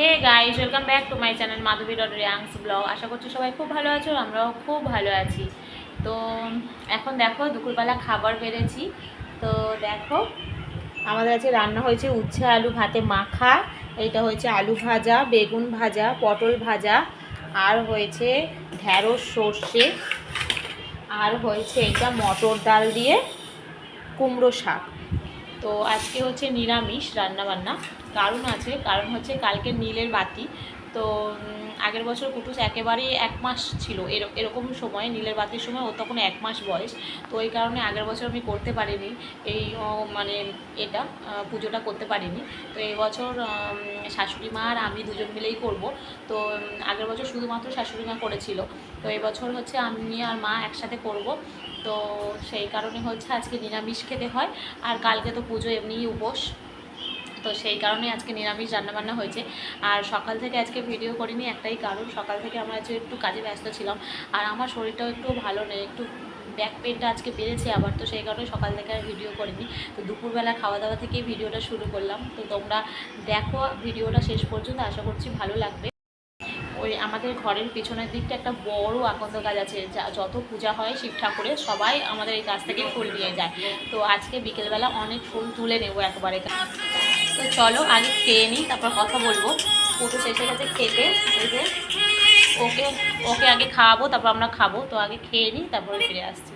Hey guys welcome back to my channel Madhabi dot Reangs vlog আশা করছি সবাই খুব ভালো আছো, আমরাও খুব ভালো আছি। তো, এখন দেখো, দুপুরবেলা খাবার বেড়েছি। তো দেখো, আমাদের আজকে রান্না হয়েছে উচ্ছে, আলু ভাতে মাখা। এইটা হয়েছে আলু ভাজা, বেগুন ভাজা, পটল ভাজা। আর হয়েছে ঢ্যাঁড়স, সর্ষে। আর হয়েছে এটা মটর ডাল দিয়ে কুমড়ো শাক। তো আজকে হচ্ছে নিরামিষ রান্নাবান্না। কারণ আছে কারণ হচ্ছে কালকে নীলের বাতি। তো আগের বছর কুটুস একেবারেই এক মাস ছিল। এর- এরকম সময়, নীলের বাতির সময় ও তখন এক মাস বয়স। তো এই কারণে আগের বছর আমি করতে পারিনি। এই মানে এটা পুজোটা করতে পারিনি। তো এই বছর শাশুড়ি মা আর আমি দুজন মিলেই করব। তো আগের বছর শুধুমাত্র শাশুড়ি মা করেছিল। তো এই বছর হচ্ছে আমি আর মা একসাথে করব। তো সেই কারণে হচ্ছে আজকে নিরামিষ খেতে হয়। আর কালকে তো পুজো এমনিই উপোস। তো সেই কারণে আজকে নিরামিষ রান্নাবান্না হয়েছে। আর সকাল থেকে আজকে ভিডিও করিনি, একটাই কারণ, সকাল থেকে আমরা আজকে একটু কাজে ব্যস্ত ছিলাম। আর আমার শরীরটাও একটু ভালো নেই, একটু ব্যাক পেনটা আজকে বেড়েছে আবার, তো সেই কারণে সকাল থেকে আর ভিডিও করিনি। তো দুপুরবেলা খাওয়া দাওয়া থেকেই ভিডিওটা শুরু করলাম। তো তোমরা দেখো ভিডিওটা শেষ পর্যন্ত, আশা করছি ভালো লাগবে। ওই আমাদের ঘরের পিছনের দিকটা একটা বড় আকন্দ গাছ আছে, যা যত পূজা হয় শিব ঠাকুরের, সবাই আমাদের এই গাছ থেকে ফুল নিয়ে যায়। তো আজকে বিকেলবেলা অনেক ফুল তুলে নেব একবারে। তো চলো আগে খেয়ে নিই তারপর কথা বলব। পুটু শেষে গেছে খেতে ওকে ওকে আগে খাওয়াবো তারপর আমরা খাব। তো আগে খেয়ে নিই তারপরে ফিরে আসছি।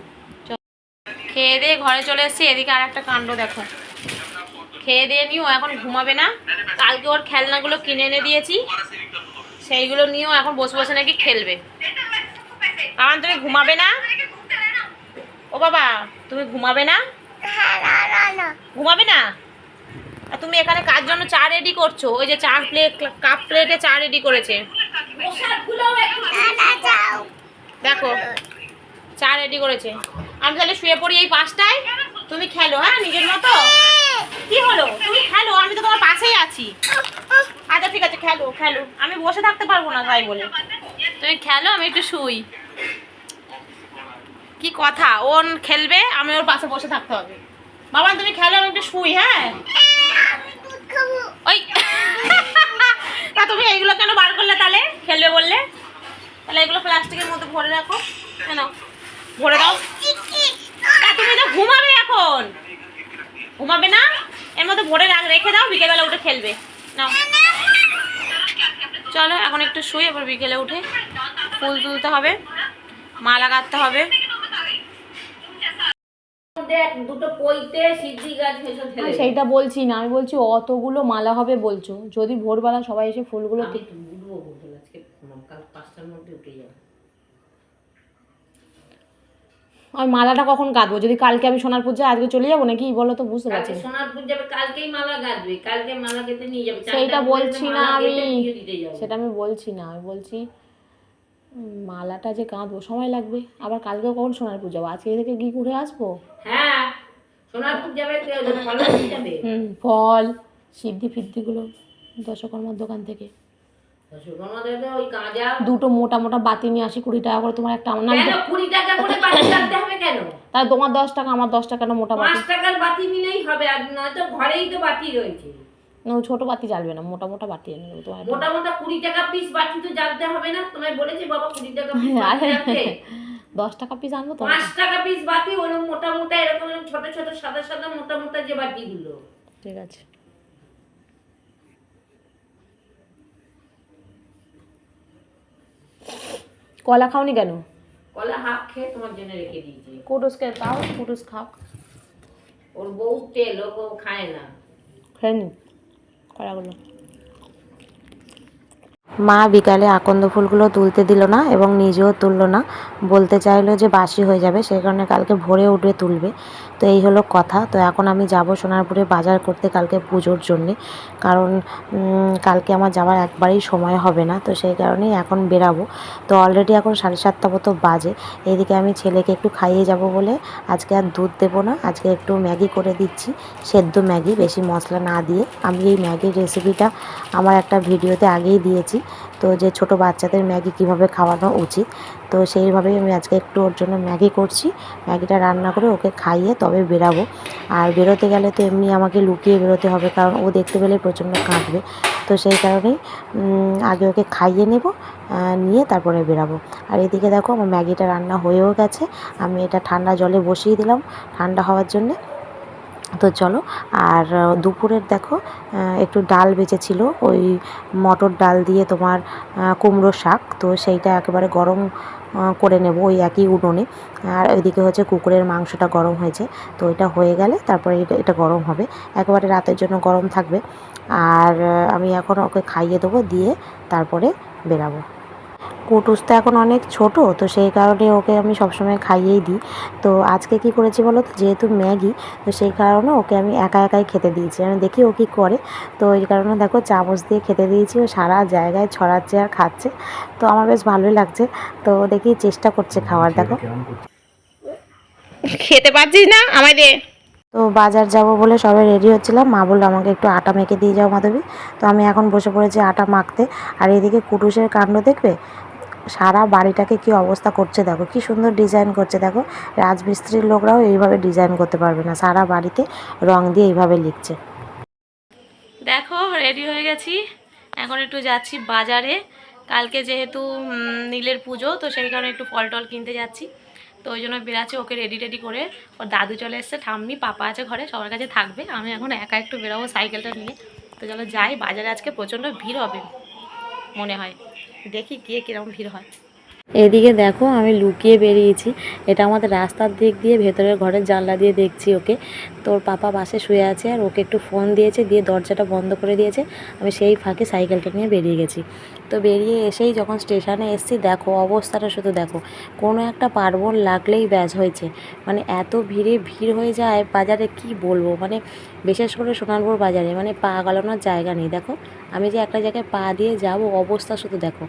খেয়ে দিয়ে ঘরে চলে এসেছি এদিকে আর একটা কাণ্ড দেখো। খেয়ে দিয়ে নিও এখন ঘুমাবে না। কালকে ওর খেলনাগুলো কিনে এনে দিয়েছি। সেইগুলো নিয়েও এখন বসে বসে নাকি খেলবে। আমার তুমি ঘুমাবে না? ও বাবা তুমি ঘুমাবে না। ঘুমাবে না? আর তুমি এখানে কার জন্য চা রেডি করছ? ওই যে চা প্লেট কাপ প্লেটে চা রেডি করেছে। দেখো, চা রেডি করেছে। আমি তাহলে শুয়ে পড়ি এই পাঁচটায়। তুমি খেলো হ্যাঁ নিজের মতো? কি হলো? তুমি খেলো, আমি তো তোমার পাশেই আছি। আচ্ছা ঠিক আছে, খেলো খেলো। আমি বসে থাকতে পারব না তাই বলে। তুমি খেলো, আমি একটু শুই। কি কথা? ও খেলবে, আমি ওর পাশে বসে থাকতে হবে। বাবা, তুমি খেলো, আমি একটু শুই হ্যাঁ? ওই। তা তুমি এইগুলো কেন বার করলে তাহলে? খেলবে বললে? তাহলে এগুলো প্লাস্টিকের মধ্যে ভরে রাখো। কেন? ভরে দাও। তুমি তো ঘুমাবে এখন? ঘুমাবে না? এর মধ্যে ভরে রাখ রেখে দাও, বিকেলবেলা উঠে খেলবে। নাও। চলো, এখন একটু শুই, এবার বিকেলে উঠে ফুল তুলতে হবে। মালা গাঁথতে হবে। দেখ দুটো পইতে সিদ্ধি গাছ ভেসে ফেলে আমি সেইটা বলছি না আমি বলছি অতগুলো মালা হবে বলছো। যদি ভোরবেলা সবাই এসে ফুলগুলো আমি উঠবো বলতে আজকে কাল পাঁচটার মধ্যে উঠে যাব। আমি মালাটা কখন গাঁথবো যদি কালকে আমি সোনারপুর যাই আজকে চলে যাব নাকি? বলো তো বুঝতে পারছি। সোনারপুর যাবে কালকেই মালা গাঁথবে কালকে মালা গেতে নিয়ে যাবে। ফুলের বলছি না আমি। সেটা আমি বলছি না আমি বলছি মালাটা যে কাঁদবো সময় লাগবে। আবার কালকে কখন সোনারপুর যাব আজকে থেকে গিয়ে ঘুরে আসব? হ্যাঁ সোনারপুর যাবে ফল হুম সিদ্ধি ফিদ্ধিগুলো দশকর্মার দোকান থেকে। দুটো মোটা মোটা বাতি নিয়ে আসি কুড়ি টাকা করে তোমার একটা আমার নাম কুড়ি টাকা করে বাতি রাখতে হবে কেন? তাহলে তোমার দশ টাকা আমার দশ টাকা না মোটা বাতি। পাঁচ টাকার বাতি নিলেই হবে আর নয়তো ঘরেই তো বাতি রয়েছে। ছোটো বাতি জ্বালবে না মোটা মোটা বাতি এনে দেবো তোমার মোটা মোটা কুড়ি টাকা পিস বাতি তো জ্বালতে হবে না তোমায় বলেছে বাবা কুড়ি টাকা পিস বাতি দশ টাকা পিস আনব তো। পাঁচ টাকা পিস বাতি ওরকম মোটা মোটা এরকম ছোট ছোট সাদা সাদা মোটা মোটা যে বাতিগুলো। ঠিক আছে। কলা খাওনি কেন? কলা হাফ খেয়ে তোমার জন্য রেখে দিয়েছি। কুটুসকে দাও কুটুস খাও ওর বউ তেল ও খায় না। খেয়ে নি কলাগুলো মা বিকালে আকন্দ ফুলগুলো তুলতে দিল না এবং নিজেও তুললো না। বলতে চাইলো যে বাসি হয়ে যাবে সেই কারণে কালকে ভোরে উঠে তুলবে। তো এই হলো কথা। তো এখন আমি যাব সোনারপুরে বাজার করতে কালকে পুজোর জন্যে। কারণ কালকে আমার যাওয়ার একবারেই সময় হবে না। তো সেই কারণেই এখন বেরাবো। তো অলরেডি এখন সাড়ে সাতটা মতো বাজে। এইদিকে আমি ছেলেকে একটু খাইয়ে যাব বলে আজকে আর দুধ দেবো না। আজকে একটু ম্যাগি করে দিচ্ছি, সেদ্ধ ম্যাগি, বেশি মশলা না দিয়ে। আমি এই ম্যাগির রেসিপিটা আমার একটা ভিডিওতে আগেই দিয়েছি। তো যে ছোট বাচ্চাদের ম্যাগি কীভাবে খাওয়ানো উচিত? তো সেইভাবেই আমি আজকে একটু ওর জন্য ম্যাগি করছি। ম্যাগিটা রান্না করে ওকে খাইয়ে তবে বেরাবো। আর বেরোতে গেলে তো এমনি আমাকে লুকিয়ে বেরোতে হবে, কারণ ও দেখতে পেলে প্রচণ্ড কাঁদবে। তো সেই কারণেই আগে ওকে খাইয়ে নেব নিয়ে তারপরে বেরাবো। আর এদিকে দেখো আমার ম্যাগিটা রান্না হয়েও গেছে। আমি এটা ঠান্ডা জলে বসিয়ে দিলাম। ঠান্ডা হওয়ার জন্যে তো চলো, আর দুপুরের দেখো একটু ডাল বেঁচেছিল, ওই মটর ডাল দিয়ে তোমার কুমড়ো শাক, তো সেইটা একেবারে গরম করে নেব ওই একই উনুনে। আর ওইদিকে হচ্ছে কুকুরের মাংসটা গরম হয়েছে, তো এটা হয়ে গেলে তারপরে এটা এটা গরম হবে। একেবারে রাতের জন্য গরম থাকবে। আর আমি এখন ওকে খাইয়ে দেবো, দিয়ে তারপরে বেরাবো। কুটুস তো এখন অনেক ছোট তো সেই কারণে ওকে আমি সবসময় খাইয়েই দিই। তো আজকে কি করেছি বলো তো যেহেতু ম্যাগি তো সেই কারণে ওকে আমি একা একাই খেতে দিয়েছি। আমি দেখি ও কী করে। তো এই কারণে দেখো চামচ দিয়ে খেতে দিয়েছি ও সারা জায়গায় ছড়াচ্ছে আর খাচ্ছে। তো আমার বেশ ভালোই লাগছে। তো দেখি চেষ্টা করছে খাওয়ার দেখো। খেতে পারছিস না? আমায় দে। তো বাজার যাব বলে সবাই রেডি হচ্ছিলাম। মা বলল আমাকে একটু আটা মেখে দিয়ে যাও মাধবী। তো আমি এখন বসে পড়েছি আটা মাখতে। আর এদিকে কুটুসের কাণ্ড দেখবে? সারা বাড়িটাকে কি অবস্থা করছে দেখো, কি সুন্দর ডিজাইন করছে দেখো। রাজমিস্ত্রির লোকরাও এইভাবে ডিজাইন করতে পারবে না, সারা বাড়িতে রং দিয়ে এইভাবে লিখছে। দেখো রেডি হয়ে গেছি। এখন একটু যাচ্ছি বাজারে। কালকে যেহেতু নীলের পুজো, তো সেই কারণে একটু ফল টল কিনতে যাচ্ছি। তো ওই জন্য বেরাচ্ছি ওকে রেডি টেডি করে। ওর দাদু চলে এসছে, ঠাম্মি, পাপা আছে ঘরে, সবার কাছে থাকবে। আমি এখন একা একটু বেরোবো সাইকেলটা নিয়ে। তো চলো যাই, বাজারে আজকে প্রচণ্ড ভিড় হবে, মনে হয়। দেখি গিয়ে কীরকম ভিড় হয়। এদিকে দেখো, আমি লুকিয়ে বেরিয়েছি। এটা আমাদের রাস্তার দিক দিয়ে, ভেতরের ঘরের জানলা দিয়ে দেখছি ওকে। তোর পাপা বাসে শুয়ে আছে আর ওকে একটু ফোন দিয়েছে, দিয়ে দরজাটা বন্ধ করে দিয়েছে। আমি সেই ফাঁকে সাইকেলটা নিয়ে বেরিয়ে গেছি। তো বেরিয়ে এসেই যখন স্টেশনে এসেছি, দেখো, অবস্থাটা শুধু দেখো। কোনো একটা পার্বণ লাগলেই ব্যাস হয়েছে। মানে এত ভিড়ে ভিড় হয়ে যায়, বাজারে কি বলব? মানে বিশেষ করে সোনারপুর বাজারে মানে পা গালানোর জায়গা নেই। দেখো, আমি যে একটা জায়গায় পা দিয়ে যাব, অবস্থা শুধু দেখো।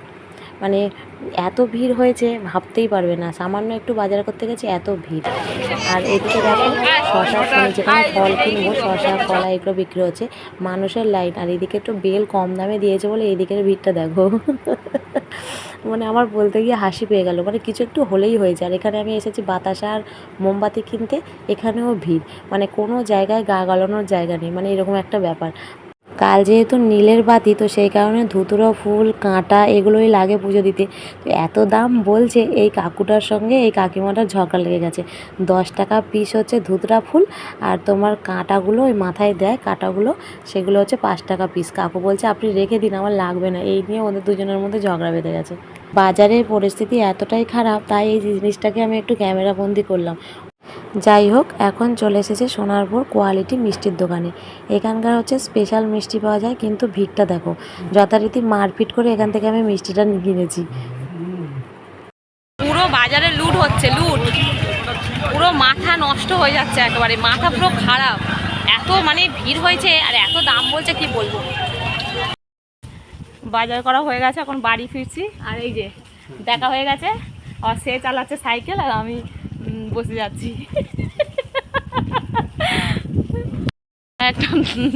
মানে এত ভিড় হয়েছে, ভাবতেই পারবে না। সামান্য একটু বাজার করতে গেছি, এত ভিড়। আর এদিকে দেখো, শশা যেখানে ফল কিনবো, শশা, কলা এগুলো বিক্রি হচ্ছে। মানুষের লাইন, আর এদিকে একটু বেল কম দামে দিয়েছে বলে এদিকের ভিড়টা দেখো। মানে আমার বলতে গিয়ে হাসি পেয়ে গেল। মানে কিছু একটু হলেই হয়েছে আর এখানে আমি এসেছি বাতাসা আর মোমবাতি কিনতে, এখানেও ভিড়। মানে কোনো জায়গায় গা গালানোর জায়গা নেই। মানে এরকম একটা ব্যাপার। কাল যেহেতু নীলের বাতি, তো সেই কারণে ধুতুরো, ফুল, কাঁটা এগুলোই লাগে পুজো দিতে। তো এত দাম বলছে, এই কাকুটার সঙ্গে এই কাকিমাটার ঝগড়া লেগে গেছে। দশ টাকা পিস হচ্ছে ধুতরা ফুল, আর তোমার কাঁটাগুলো ওই মাথায় দেয়, কাঁটাগুলো, সেগুলো হচ্ছে পাঁচ টাকা পিস কাকু বলছে, আপনি রেখে দিন, আমার লাগবে না। এই নিয়ে ওদের দুজনের মধ্যে ঝগড়া বেঁধে গেছে। বাজারের পরিস্থিতি এতটাই খারাপ, তাই এই জিনিসটাকে আমি একটু ক্যামেরাবন্দি করলাম। যাই হোক, এখন চলে এসেছে সোনারপুর কোয়ালিটি মিষ্টির দোকানে। এখানকার হচ্ছে স্পেশাল মিষ্টি পাওয়া যায়, কিন্তু ভিড়টা দেখো, যথারীতি মারপিট করে এখান থেকে আমি মিষ্টিটা কিনেছি পুরো বাজারে লুট হচ্ছে, লুট। পুরো মাথা নষ্ট হয়ে যাচ্ছে একেবারে, মাথা পুরো খারাপ। এত মানে ভিড় হয়েছে, আর এত দাম বলছে, কি বলব? বাজার করা হয়ে গেছে, এখন বাড়ি ফিরছি। আর এই যে, দেখা হয়ে গেছে, আর সে চালাচ্ছে সাইকেল, আর আমি বসে যাচ্ছি। একটা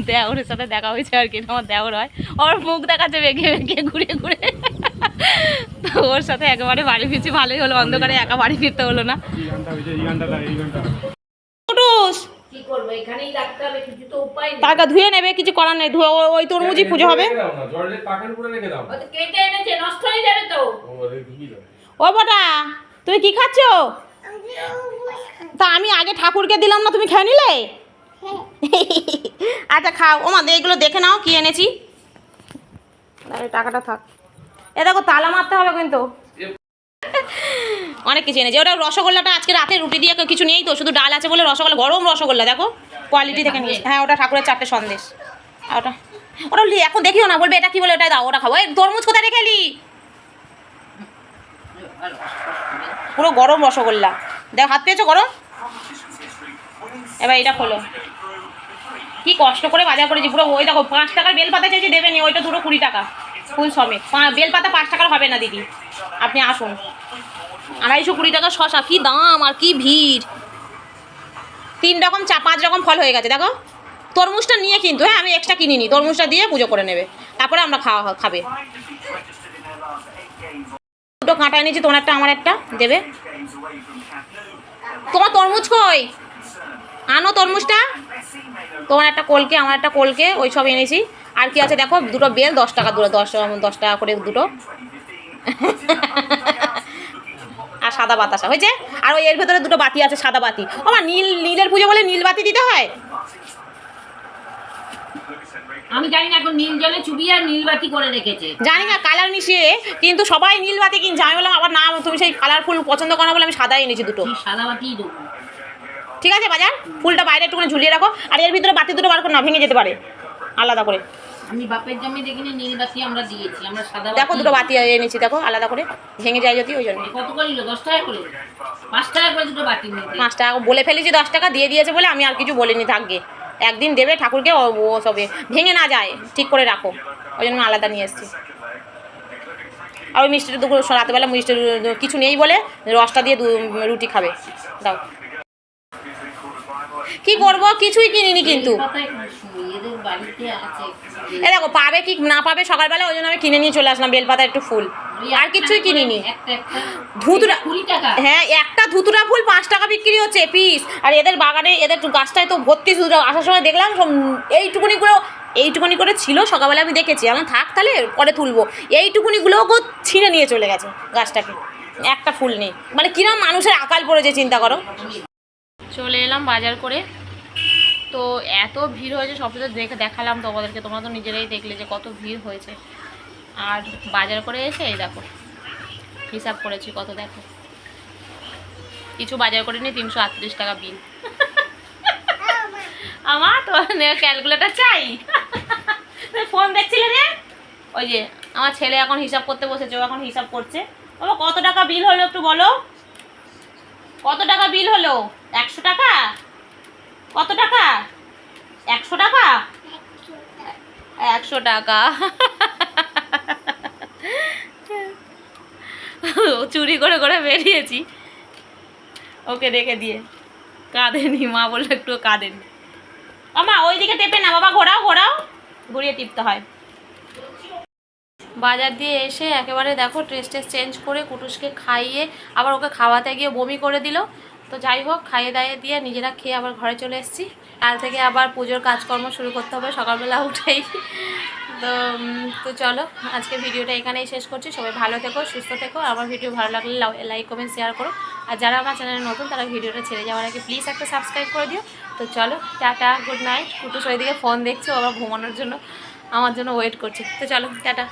দেওরের সাথে দেখা হয়েছে আর কি আমার দেওর হয়। ওর মুখ দেখাচ্ছে বেঁকে বেঁকে ঘুরে ঘুরে। তো ওর সাথে একেবারে বাড়ি ফিরছি ভালোই হলো অন্ধকারে একা বাড়ি ফিরতে হলো না। টাকা ধুয়ে নেবে কিছু করার নেই ধুয়ে ওই- ওই তরমুজি পুজো হবে। হয়ে ও বটা তুমি কি খাচ্ছ? তা আমি আগে ঠাকুরকে দিলাম না তুমি খেয়ে নিলে? আচ্ছা খাও। ও মা এগুলো দেখে নাও কি এনেছি। টাকাটা থাক। এ দেখো তালা মারতে হবে কিন্তু। অনেক কিছু এনেছি। ওটা রসগোল্লাটা আজকে রাতে রুটি দিয়ে কিছু নেই তো শুধু ডাল আছে বলে রসগোল্লা গরম রসগোল্লা দেখো। কোয়ালিটি থেকে নিয়েছি। হ্যাঁ ওটা ঠাকুরের চারটে সন্দেশ। আর ওটা ওটা লি- এখন দেখিও না বলবে এটা কি বলে ওটা দাও ওটা খাব। এই তরমুজ কোথায় রেখে পুরো গরম রসগোল্লা। দেখ, হাত পেয়েছ করো এবার এটা খোলো। কি কষ্ট করে বাজার করেছি, পুরো ওই দেখো, পাঁচ টাকার বেলপাতা চাইছি দেবেনি ওইটা দুটো কুড়ি টাকা, ফুল সমেত। পা- বেলপাতা পাঁচ টাকার হবে না, দিদি। আপনি আসুন। আড়াইশো কুড়ি টাকা শশা, কি দাম আর কি ভিড়। তিন রকম চা, পাঁচ রকম ফল হয়ে গেছে, দেখো। তরমুজটা নিয়ে কিন্তু হ্যাঁ আমি এক্সট্রা কিনিনি, তরমুজটা দিয়ে পুজো করে নেবে। তারপরে আমরা খাওয়া, খাবে। দুটো কাঁটা এনেছি, তোমার একটা, আমার একটা, দেবে। তোমার তরমুজ কই? আনো তরমুজটা। তোমার একটা কলকে, আমার একটা কলকে, ওই সব এনেছি। আর কি আছে দেখো, দুটো বেল, দশ টাকা দুটো, দশ দশ টাকা করে দুটো। আর সাদা বাতাসা, হয়েছে? আর ওই এর ভেতরে দুটো বাতি আছে, সাদা বাতি। আমার নীল, নীলের পুজো বলে নীল বাতি দিতে হয়? আমি জানি না এখন নীল জলে চুবিয়ে আর নীলবাতি করে রেখেছে। জানি না কালার মিশিয়ে কিন্তু সবাই নীল বাতি কিনছে। আমি বললাম আবার না তুমি সেই কালারফুল পছন্দ করো বলে আমি সাদাই এনেছি দুটো। সাদা বাতিই দেবো। ঠিক আছে বাজার? ফুলটা বাইরে একটুখানি ঝুলিয়ে রাখো। আর এর ভিতরে বাতি দুটো বার করো না ভেঙে যেতে পারে। আলাদা করে। আমি বাপের জমি দেখিনি নীল বাতি আমরা দিয়েছি। আমরা সাদা দেখো দুটো বাতি এনেছি দেখো আলাদা করে। ভেঙে যায় যদি ওই জন্য। কত করে নিল? দশ টাকা করে? পাঁচ টাকা করে দুটো বাতি নিতে। পাঁচ টাকা। বলে ফেলেছি দশ টাকা দিয়ে দিয়েছে বলে আমি আর কিছু বলিনি থাকবে। একদিন দেবে ঠাকুরকে, ও সবে ভেঙে না যায়, ঠিক করে রাখো। ওই জন্য আলাদা নিয়ে এসেছি। আর ওই মিষ্টিটা দুপুর রাতেবেলা মিষ্টি, কিছু নেই বলে রসটা দিয়ে রুটি খাবে। দাও। কি করব? কিছুই কিনিনি কিন্তু। এ দেখো, পাবে কি না পাবে সকালবেলা, ওই জন্য আমি কিনে নিয়ে চলে আসলাম বেলপাতা একটু ফুল। আর কিছুই কিনিনি। ধুতুরা হ্যাঁ একটা ধুতুরা ফুল পাঁচ টাকা বিক্রি হচ্ছে পিস আর এদের বাগানে এদের গাছটায় তো ভর্তি ধুতুরা আসার সময় দেখলাম এইটুকুনি করে এইটুকুনি করে ছিল সকালবেলা আমি দেখেছি। আমার থাক তাহলে পরে তুলবো। এইটুকুনিগুলোও ছিঁড়ে নিয়ে চলে গেছে গাছটাকে। একটা ফুল নেই। মানে কিরম মানুষের আকাল পড়েছে চিন্তা করো। চলে এলাম বাজার করে। তো এত ভিড় হয়েছে সব দেখে দেখালাম তোমাদেরকে। তোমরা তো নিজেরাই দেখলে যে কত ভিড় হয়েছে। আর বাজার করে এসে এই দেখো, হিসাব করেছি কত দেখো। কিছু বাজার করে নিই তিনশো আটত্রিশ টাকা বিল। আমার তো ক্যালকুলেটার চাই। ফোন দেখছিলে রে? ওই যে, আমার ছেলে এখন হিসাব করতে বসেছে, ও এখন হিসাব করছে। বাবা, কত টাকা বিল হলো একটু বলো? কত টাকা বিল হলো? একশো টাকা? কত টাকা? একশো টাকা? একশো টাকা। চুরি করে করে বেরিয়েছি। ওকে রেখে দিয়ে। কাঁদেনি, মা বলল একটু কাঁদেনি। আমা ওই দিকে টেপে না, বাবা ঘোরাও ঘোরাও। ঘুরিয়ে টিপতে হয়। বাজার দিয়ে এসে একেবারে দেখো ড্রেস টেস চেঞ্জ করে কুটুসকে খাইয়ে আবার ওকে খাওয়াতে গিয়ে বমি করে দিল। তো যাই হোক, খাইয়ে দাইয়ে দিয়ে নিজেরা খেয়ে আবার ঘরে চলে এসেছি। কাল থেকে আবার পুজোর কাজকর্ম শুরু করতে হবে। সকালবেলা উঠেই তো তো চলো আজকে ভিডিওটা এখানেই শেষ করছি। সবাই ভালো থেকো, সুস্থ থেকো। আমার ভিডিও ভালো লাগলে লাইক কমেন্ট শেয়ার করো। আর যারা আমার চ্যানেলে নতুন, তারা ভিডিওটা ছেড়ে যাওয়ার আগে প্লিজ একটা সাবস্ক্রাইব করে দিও। তো চলো, টাটা গুড নাইট কুটুস ওইদিকে ফোন দেখছ আবার ঘুমানোর জন্য, আমার জন্য ওয়েট করছে। তো চলো, টাটা।